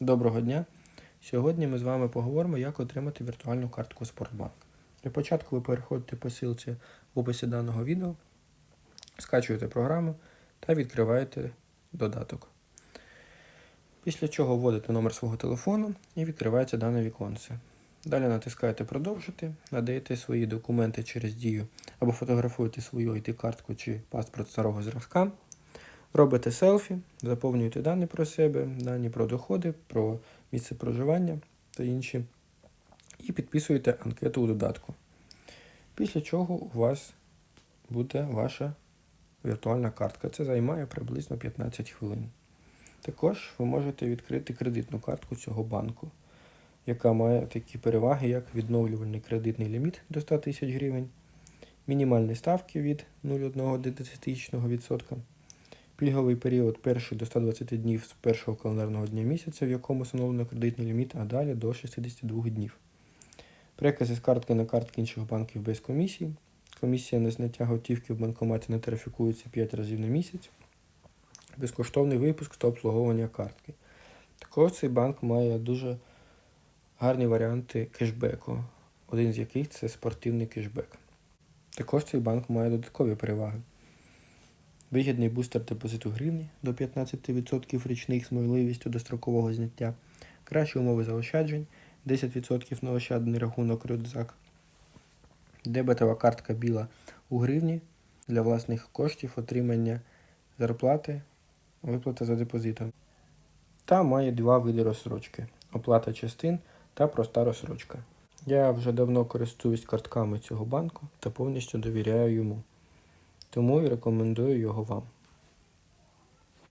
Доброго дня! Сьогодні ми з вами поговоримо, як отримати віртуальну картку Спортбанк. Для початку ви переходите по ссылці в описі даного відео, скачуєте програму та відкриваєте додаток. Після чого вводите номер свого телефону і відкривається дане віконце. Далі натискаєте Продовжити, надаєте свої документи через дію або фотографуєте свою ID-картку чи паспорт старого зразка. Робите селфі, заповнюєте дані про себе, дані про доходи, про місце проживання та інші. І підписуєте анкету у додатку. Після чого у вас буде ваша віртуальна картка. Це займає приблизно 15 хвилин. Також ви можете відкрити кредитну картку цього банку, яка має такі переваги, як відновлювальний кредитний ліміт до 100 тисяч гривень, мінімальні ставки від 0,1 до 10%, Пільговий період перший до 120 днів з першого календарного дня місяця, в якому встановлено кредитний ліміт, а далі до 62 днів. Перекази з картки на картки інших банків без комісії. Комісія на зняття готівки в банкоматі не тарифікується 5 разів на місяць. Безкоштовний випуск та обслуговування картки. Також цей банк має дуже гарні варіанти кешбеку, один з яких це спортивний кешбек. Також цей банк має додаткові переваги. Вигідний бустер депозиту гривні до 15% річних з можливістю дострокового зняття, кращі умови заощаджень, 10% на ощадний рахунок рюкзак, дебетова картка біла у гривні для власних коштів отримання зарплати, виплата за депозитом. Та має два види розсрочки: оплата частин та проста розсрочка. Я вже давно користуюсь картками цього банку та повністю довіряю йому тому і рекомендую його вам.